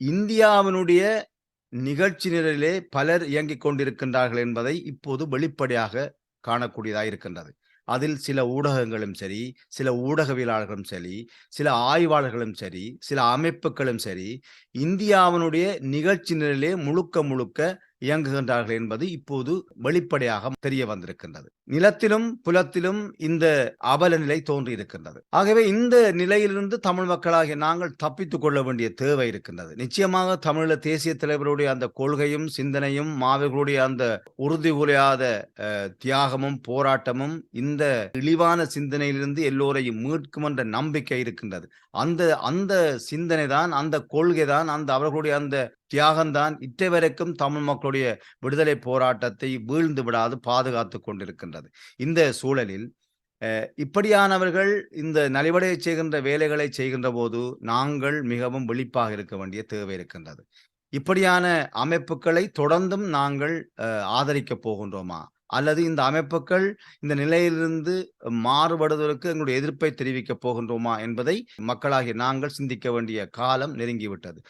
இந்தியாவினுடைய நிகழ்ச்சி நிரலிலே பலர் இயங்கிக் கொண்டிருக்கின்றார்கள் என்பதை இப்போது வெளிப்படையாக காணக்கூடியதாக இருக்கின்றது. அதில் சில ஊடகங்களும் சரி சில ஊடகவியலாளர்களும் சரி சில ஆய்வாளர்களும் சரி சில அமைப்புகளும் சரி இந்தியாவினுடைய நிகழ்ச்சி நிரலே முழுக்க முழுக்க இயங்குகின்றார்கள் என்பது இப்போது வெளிப்படையாக தெரிய வந்திருக்கின்றது. நிலத்திலும் புலத்திலும் இந்த அபல நிலை தோன்றி இருக்கின்றது. ஆகவே இந்த நிலையிலிருந்து தமிழ் மக்களாகிய நாங்கள் தப்பித்துக் கொள்ள வேண்டிய தேவை இருக்கின்றது. நிச்சயமாக தமிழ தேசிய தலைவருடைய அந்த கொள்கையும் சிந்தனையும் மாவர்களுடைய அந்த உறுதி உரையாத தியாகமும் போராட்டமும் இந்த இழிவான சிந்தனையிலிருந்து எல்லோரையும் மீட்கும் என்ற நம்பிக்கை இருக்கின்றது. அந்த அந்த சிந்தனை தான் அந்த கொள்கை தான் அந்த அவர்களுடைய அந்த தியாகம்தான் இத்தை வரைக்கும் தமிழ் மக்களுடைய விடுதலை போராட்டத்தை வீழ்ந்து விடாது பாதுகாத்து கொண்டிருக்கின்றது. இந்த சூழலில் இப்படியானவர்கள் இந்த நலிவடைய செய்கின்ற வேலைகளை செய்கின்ற போது நாங்கள் மிகவும் விழிப்பாக இருக்க வேண்டிய தேவை இருக்கின்றது. இப்படியான அமைப்புகளை தொடர்ந்தும் நாங்கள் ஆதரிக்க போகின்றோமா? அல்லது இந்த அமைப்புகள் இந்த நிலையிலிருந்து மாறுபடுவதற்கு எங்களுடைய எதிர்ப்பை தெரிவிக்கப் போகின்றோமா என்பதை மக்களாகிய நாங்கள் சிந்திக்க வேண்டிய காலம் நெருங்கிவிட்டது.